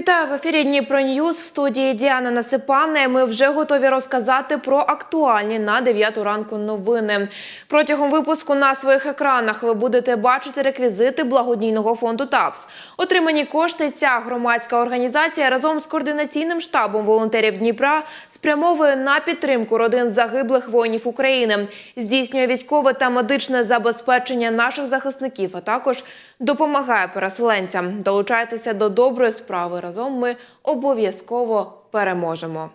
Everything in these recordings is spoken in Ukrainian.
Вітаю в ефірі Дніпро Ньюз в студії Діана Насипана. Ми вже готові розказати про актуальні на 9 ранку новини. Протягом випуску на своїх екранах ви будете бачити реквізити благодійного фонду ТАПС. Отримані кошти ця громадська організація разом з координаційним штабом волонтерів Дніпра спрямовує на підтримку родин загиблих воїнів України, здійснює військове та медичне забезпечення наших захисників, а також допомагає переселенцям. Долучайтеся до доброї справи. Разом ми обов'язково переможемо.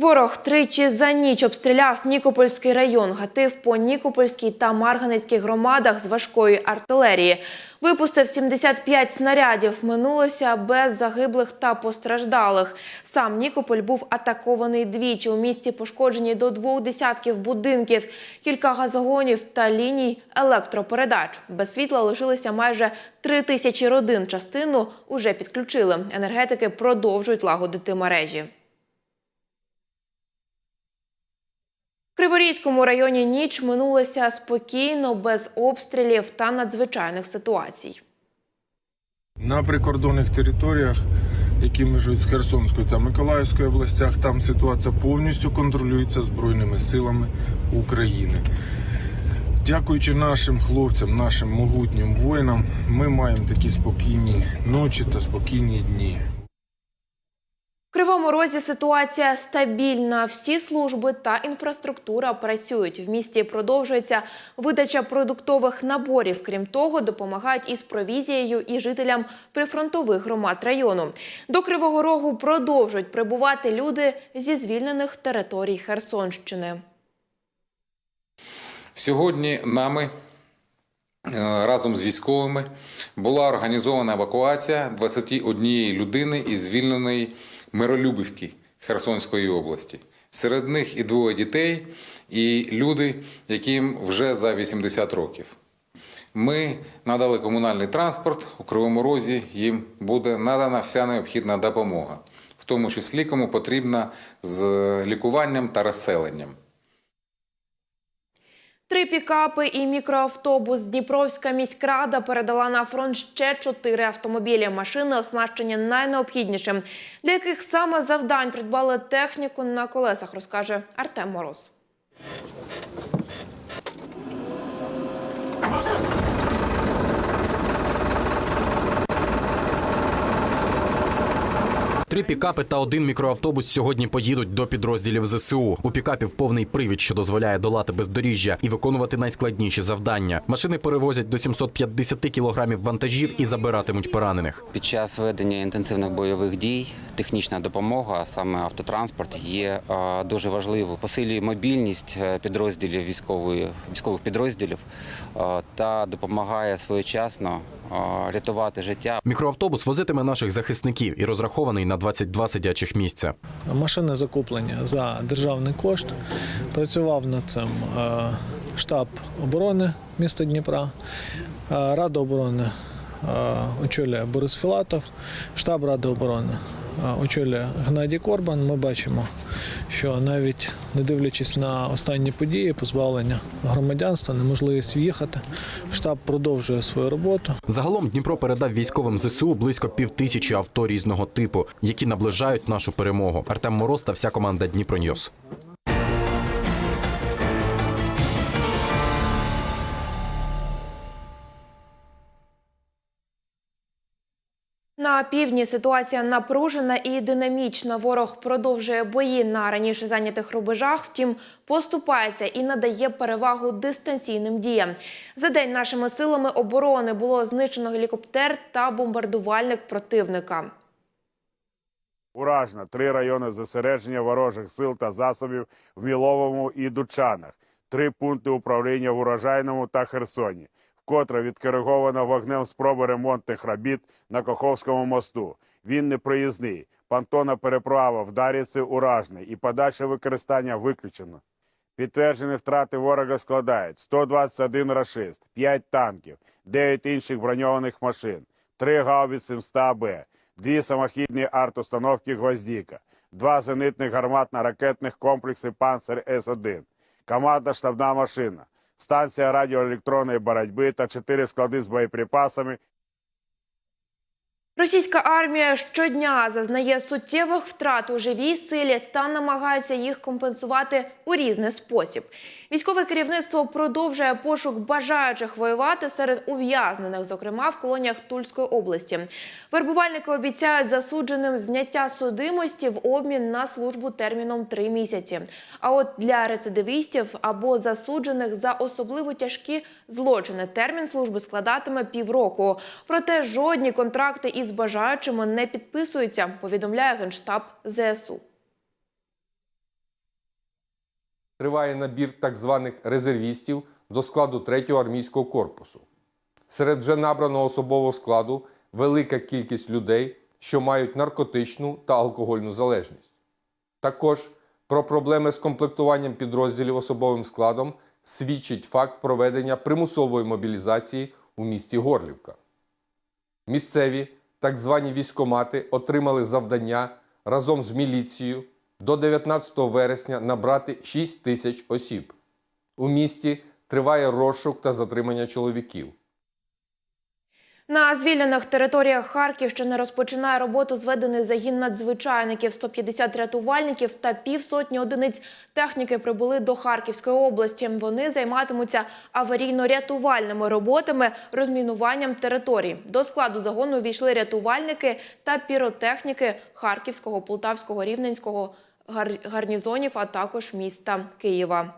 Ворог тричі за ніч обстріляв Нікопольський район, гатив по Нікопольській та Марганецькій громадах з важкої артилерії. Випустив 75 снарядів. Минулося без загиблих та постраждалих. Сам Нікополь був атакований двічі. У місті пошкоджені до двох десятків будинків, кілька газогонів та ліній електропередач. Без світла лишилися майже три тисячі родин. Частину уже підключили. Енергетики продовжують лагодити мережі. Криворізькому районі ніч минулася спокійно, без обстрілів та надзвичайних ситуацій. На прикордонних територіях, які межують з Херсонською та Миколаївською областях, там ситуація повністю контролюється Збройними силами України. Дякуючи нашим хлопцям, нашим могутнім воїнам, ми маємо такі спокійні ночі та спокійні дні. Кривому Розі ситуація стабільна. Всі служби та інфраструктура працюють. В місті продовжується видача продуктових наборів. Крім того, допомагають із провізією і жителям прифронтових громад району. До Кривого Рогу продовжують прибувати люди зі звільнених територій Херсонщини. Сьогодні нами е, разом з військовими була організована евакуація 21 людини із звільненої Миролюбівки Херсонської області. Серед них і двоє дітей, і люди, яким вже за 80 років. Ми надали комунальний транспорт у Кривому Розі. Їм буде надана вся необхідна допомога, в тому числі кому потрібна з лікуванням та розселенням. Три пікапи і мікроавтобус. Дніпровська міськрада передала на фронт ще чотири автомобілі. Машини оснащені найнеобхіднішим. Для яких саме завдань придбали техніку на колесах, розкаже Артем Мороз. Три пікапи та один мікроавтобус сьогодні поїдуть до підрозділів ЗСУ. У пікапів повний привід, що дозволяє долати бездоріжжя і виконувати найскладніші завдання. Машини перевозять до 750 кілограмів вантажів і забиратимуть поранених. Під час ведення інтенсивних бойових дій технічна допомога, а саме автотранспорт, є е, дуже важливою. Посилює мобільність е, підрозділів військової військових підрозділів е, та допомагає своєчасно рятувати життя. Мікроавтобус возитиме наших захисників і розрахований на 22 сидячих місця. Машини закуплені за державний кошт. Працював над цим е, штаб оборони міста Дніпра, Е, Рада оборони е, очолює Борис Філатов, штаб Ради оборони очолює Геннадій Корбан. Ми бачимо, що навіть не дивлячись на останні події, позбавлення громадянства, неможливість в'їхати, штаб продовжує свою роботу. Загалом Дніпро передав військовим ЗСУ близько півтисячі авто різного типу, які наближають нашу перемогу. Артем Мороз та вся команда Дніпро На півдні ситуація напружена і динамічна. Ворог продовжує бої на раніше зайнятих рубежах, втім поступається і надає перевагу дистанційним діям. За день нашими силами оборони було знищено гелікоптер та бомбардувальник противника. Уражно три райони зосередження ворожих сил та засобів в Міловому і Дучанах, три пункти управління в Урожайному та Херсоні, вкотре відкориговано вогнем спроби ремонтних робіт на Коховському мосту. Він непроїзний. Понтонна переправа в Даріці уражний і подальше використання виключено. Підтверджені втрати ворога складають 121 рашист, 5 танків, 9 інших броньованих машин, 3 гаубиці МСТА-Б, дві самохідні арт-установки «Гвоздіка», два зенитних гарматно-ракетних комплекси «Панцер С-1», командна штабна машина, станція радіоелектронної боротьби та чотири склади з боєприпасами Російська армія щодня зазнає суттєвих втрат у живій силі та намагається їх компенсувати у різний спосіб. Військове керівництво продовжує пошук бажаючих воювати серед ув'язнених, зокрема в колоніях Тульської області. Вербувальники обіцяють засудженим зняття судимості в обмін на службу терміном три місяці. А от для рецидивістів або засуджених за особливо тяжкі злочини термін служби складатиме півроку. Проте жодні контракти із бажаючими не підписуються, повідомляє генштаб ЗСУ. триває набір так званих резервістів до складу 3-го армійського корпусу. Серед вже набраного особового складу велика кількість людей, що мають наркотичну та алкогольну залежність. Також про проблеми з комплектуванням підрозділів особовим складом свідчить факт проведення примусової мобілізації у місті Горлівка. Місцеві так звані військомати отримали завдання разом з міліцією до 19 вересня набрати 6 тисяч осіб. У місті триває розшук та затримання чоловіків. На звільнених територіях Харківщини розпочинає роботу зведений загін надзвичайників, 150 рятувальників та півсотні одиниць техніки прибули до Харківської області. Вони займатимуться аварійно-рятувальними роботами, розмінуванням територій. До складу загону увійшли рятувальники та піротехніки Харківського, Полтавського, Рівненського гар- гарнізонів, а також міста Києва.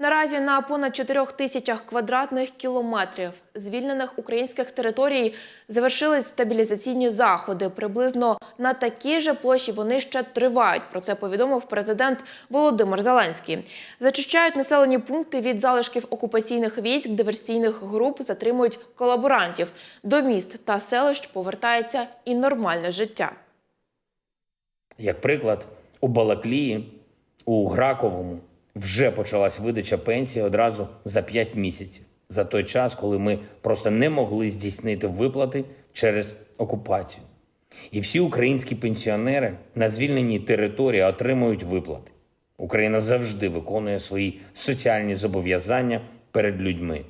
Наразі на понад 4 тисячах квадратних кілометрів звільнених українських територій завершились стабілізаційні заходи. Приблизно на такій же площі вони ще тривають. Про це повідомив президент Володимир Зеленський. Зачищають населені пункти від залишків окупаційних військ, диверсійних груп, затримують колаборантів. До міст та селищ повертається і нормальне життя. Як приклад, у Балаклії, у Граковому вже почалась видача пенсії одразу за 5 місяців, за той час, коли ми просто не могли здійснити виплати через окупацію. І всі українські пенсіонери на звільненій території отримують виплати. Україна завжди виконує свої соціальні зобов'язання перед людьми.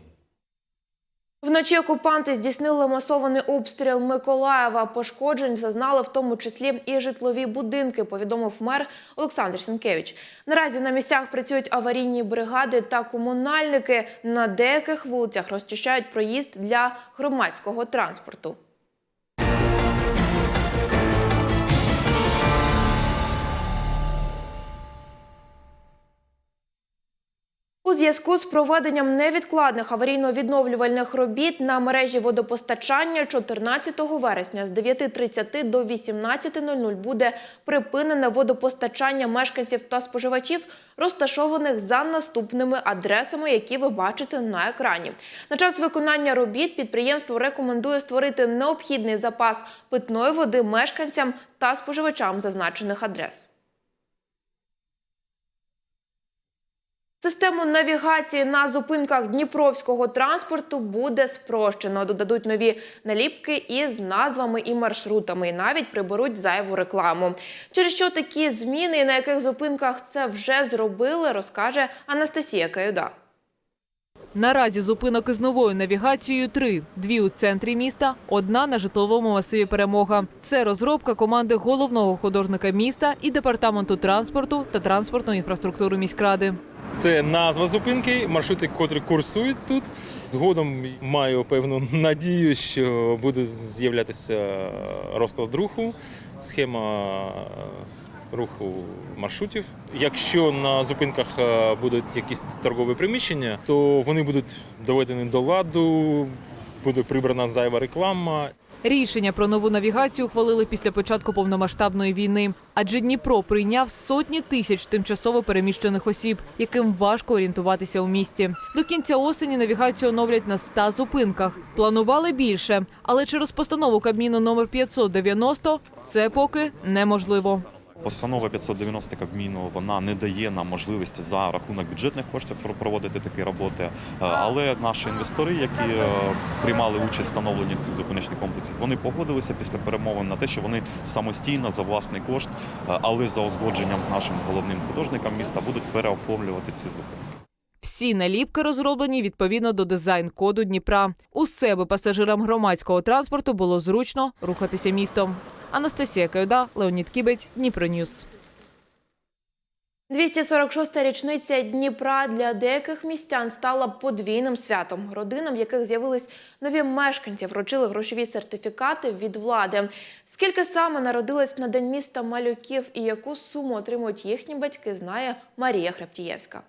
Вночі окупанти здійснили масований обстріл Миколаєва. Пошкоджень зазнали в тому числі і житлові будинки, повідомив мер Олександр Сенкевич. Наразі на місцях працюють аварійні бригади та комунальники. На деяких вулицях розчищають проїзд для громадського транспорту. У зв'язку з проведенням невідкладних аварійно-відновлювальних робіт на мережі водопостачання 14 вересня з 9.30 до 18.00 буде припинене водопостачання мешканців та споживачів, розташованих за наступними адресами, які ви бачите на екрані. На час виконання робіт підприємство рекомендує створити необхідний запас питної води мешканцям та споживачам зазначених адрес. Систему навігації на зупинках дніпровського транспорту буде спрощено. Додадуть нові наліпки із назвами і маршрутами, і навіть приберуть зайву рекламу. Через що такі зміни і на яких зупинках це вже зробили, розкаже Анастасія Каюда. Наразі зупинок із новою навігацією три: дві у центрі міста, одна на житловому масиві Перемога. Це розробка команди головного художника міста і департаменту транспорту та транспортної інфраструктури міськради. Це назва зупинки, маршрути, котрі курсують тут. Згодом маю певну надію, що буде з'являтися розклад руху, схема руху маршрутів. Якщо на зупинках е, будуть якісь торгові приміщення, то вони будуть доведені до ладу, буде прибрана зайва реклама. Рішення про нову навігацію ухвалили після початку повномасштабної війни, адже Дніпро прийняв сотні тисяч тимчасово переміщених осіб, яким важко орієнтуватися у місті. До кінця осені навігацію оновлять на 100 зупинках. Планували більше, але через постанову Кабміну номер 590 це поки неможливо. Постанова 590 Кабміну вона не дає нам можливості за рахунок бюджетних коштів проводити такі роботи. Е, Але наші інвестори, які е, приймали участь в встановленні цих зупиночних комплексів, вони погодилися після перемовин на те, що вони самостійно за власний кошт, е, але за узгодженням з нашим головним художником міста будуть переоформлювати ці зупинки. Всі наліпки розроблені відповідно до дизайн-коду Дніпра. У себе пасажирам громадського транспорту було зручно рухатися містом. Анастасія Кайда, Леонід Кібець, Дніпроньюз. 246-та річниця Дніпра для деяких містян стала подвійним святом. Родинам, в яких з'явились нові мешканці, вручили грошові сертифікати від влади. Скільки саме народилось на день міста малюків і яку суму отримують їхні батьки, знає Марія Хребтієвська.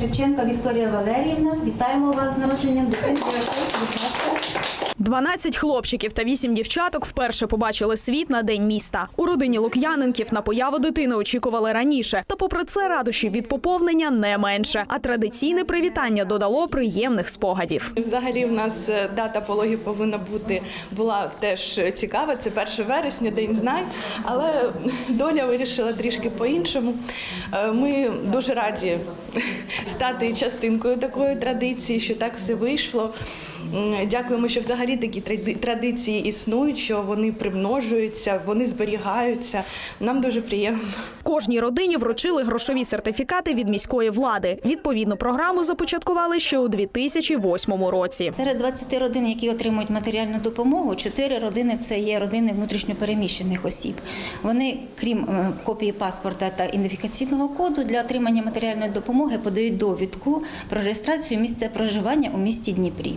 Шевченка Вікторія Валеріївна. Вітаємо вас з народженням. Будь ласка. 12 хлопчиків та 8 дівчаток вперше побачили світ на день міста. У родині Лук'яненків на появу дитини очікували раніше. Та попри це радощів від поповнення не менше. А традиційне привітання додало приємних спогадів. Взагалі, в нас е, дата пологів повинна бути була теж цікава. Це 1 вересня, день знань, але доля вирішила трішки по-іншому. Е, Ми дуже раді стати частинкою такої традиції, що так все вийшло. Дякуємо, що взагалі такі тради- традиції існують, що вони примножуються, вони зберігаються. Нам дуже приємно. Кожній родині вручили грошові сертифікати від міської влади. Відповідну програму започаткували ще у 2008 році. Серед 20 родин, які отримують матеріальну допомогу, 4 родини це є родини внутрішньопереміщених осіб. Вони, крім е, копії паспорта та ідентифікаційного коду, для отримання матеріальної допомоги подають довідку про реєстрацію місця проживання у місті Дніпрі.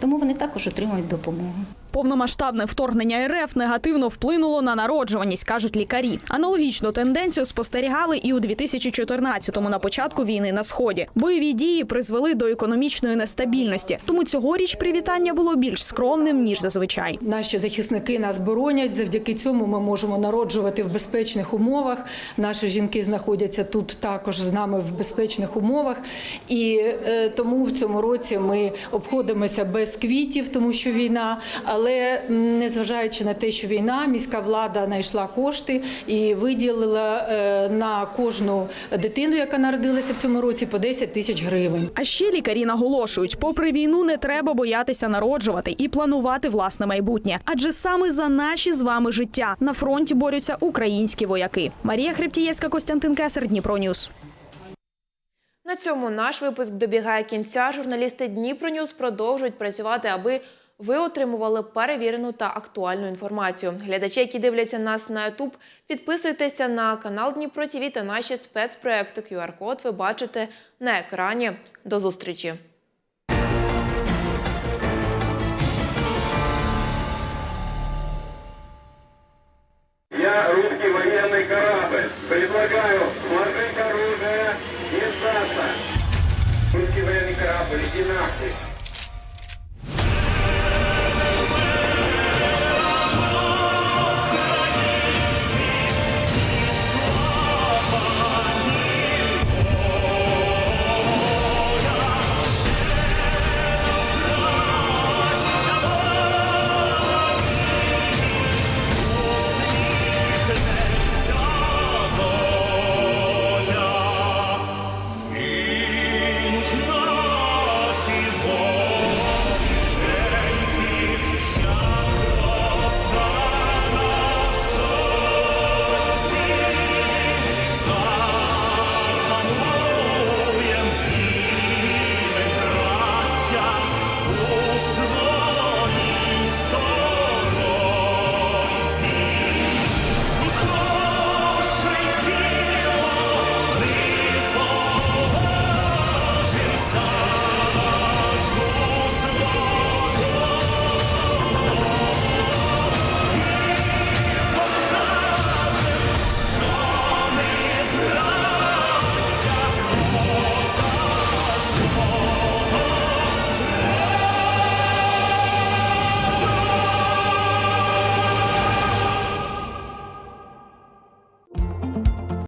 Тому вони також отримують допомогу. Повномасштабне вторгнення РФ негативно вплинуло на народжуваність, кажуть лікарі. Аналогічну тенденцію спостерігали і у 2014-му на початку війни на сході. Бойові дії призвели до економічної нестабільності, тому цьогоріч привітання було більш скромним ніж зазвичай. Наші захисники нас боронять. Завдяки цьому ми можемо народжувати в безпечних умовах. Наші жінки знаходяться тут також з нами в безпечних умовах. І е, тому в цьому році ми обходимося без квітів, тому що війна. Але незважаючи на те, що війна, міська влада знайшла кошти і виділила е, на кожну дитину, яка народилася в цьому році, по 10 тисяч гривень. А ще лікарі наголошують, попри війну не треба боятися народжувати і планувати власне майбутнє. Адже саме за наші з вами життя на фронті борються українські вояки. Марія Хребтієвська, Костянтин Кесар, Дніпро Ньюс. На цьому наш випуск добігає кінця. Журналісти Дніпро Ньюс продовжують працювати, аби ви отримували перевірену та актуальну інформацію. Глядачі, які дивляться нас на YouTube, підписуйтеся на канал Дніпро ТВ та наші спецпроекти. QR-код ви бачите на екрані. До зустрічі! Я